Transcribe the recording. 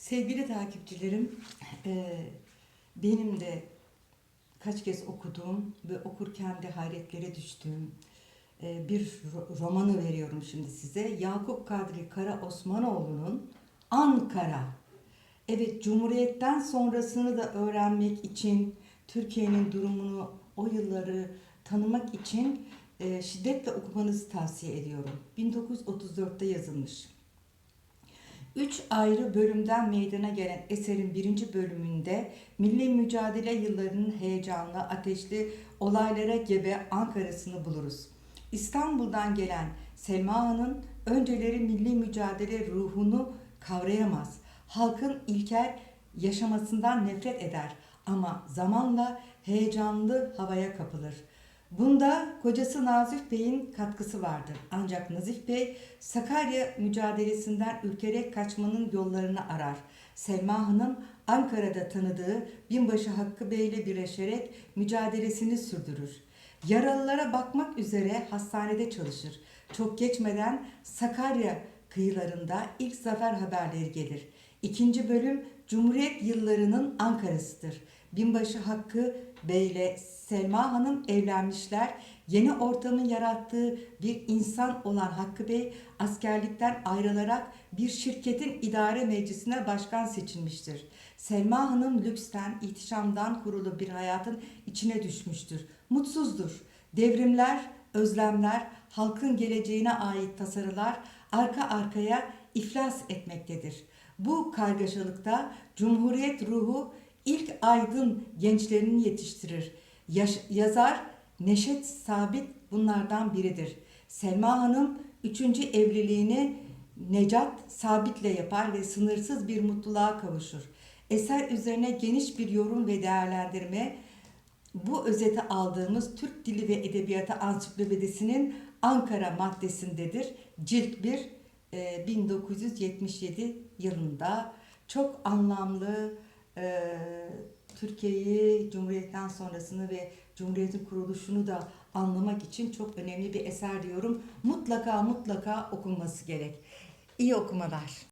Sevgili takipçilerim, e, benim de kaç kez okuduğum ve okurken de hayretlere düştüğüm e, bir ro- romanı veriyorum şimdi size. Yakup Kadri Kara Osmanoğlu'nun Ankara. Evet, Cumhuriyet'ten sonrasını da öğrenmek için, Türkiye'nin durumunu, o yılları tanımak için e, şiddetle okumanızı tavsiye ediyorum. 1934'te yazılmış. Üç ayrı bölümden meydana gelen eserin birinci bölümünde milli mücadele yıllarının heyecanlı, ateşli olaylara gebe Ankara'sını buluruz. İstanbul'dan gelen Selma Hanım önceleri milli mücadele ruhunu kavrayamaz. Halkın ilkel yaşamasından nefret eder ama zamanla heyecanlı havaya kapılır. Bunda kocası Nazif Bey'in katkısı vardır. Ancak Nazif Bey Sakarya mücadelesinden ülkerek kaçmanın yollarını arar. Selma Hanım Ankara'da tanıdığı binbaşı Hakkı Bey ile birleşerek mücadelesini sürdürür. Yaralılara bakmak üzere hastanede çalışır. Çok geçmeden Sakarya kıyılarında ilk zafer haberleri gelir. İkinci bölüm Cumhuriyet yıllarının Ankara'sıdır. Binbaşı Hakkı Bey ile Selma Hanım evlenmişler. Yeni ortamın yarattığı bir insan olan Hakkı Bey askerlikten ayrılarak bir şirketin idare meclisine başkan seçilmiştir. Selma Hanım lüksten, ihtişamdan kurulu bir hayatın içine düşmüştür. Mutsuzdur. Devrimler, özlemler, halkın geleceğine ait tasarılar arka arkaya iflas etmektedir. Bu kargaşalıkta Cumhuriyet ruhu ilk aydın gençlerini yetiştirir. Yaş- yazar Neşet Sabit bunlardan biridir. Selma Hanım üçüncü evliliğini Necat Sabit'le yapar ve sınırsız bir mutluluğa kavuşur. Eser üzerine geniş bir yorum ve değerlendirme bu özeti aldığımız Türk Dili ve Edebiyatı Ansiklopedisi'nin Ankara maddesindedir. Cilt 1 e, 1977 yılında çok anlamlı e, Türkiye'yi Cumhuriyet'ten sonrasını ve Cumhuriyet'in kuruluşunu da anlamak için çok önemli bir eser diyorum. Mutlaka mutlaka okunması gerek. İyi okumalar.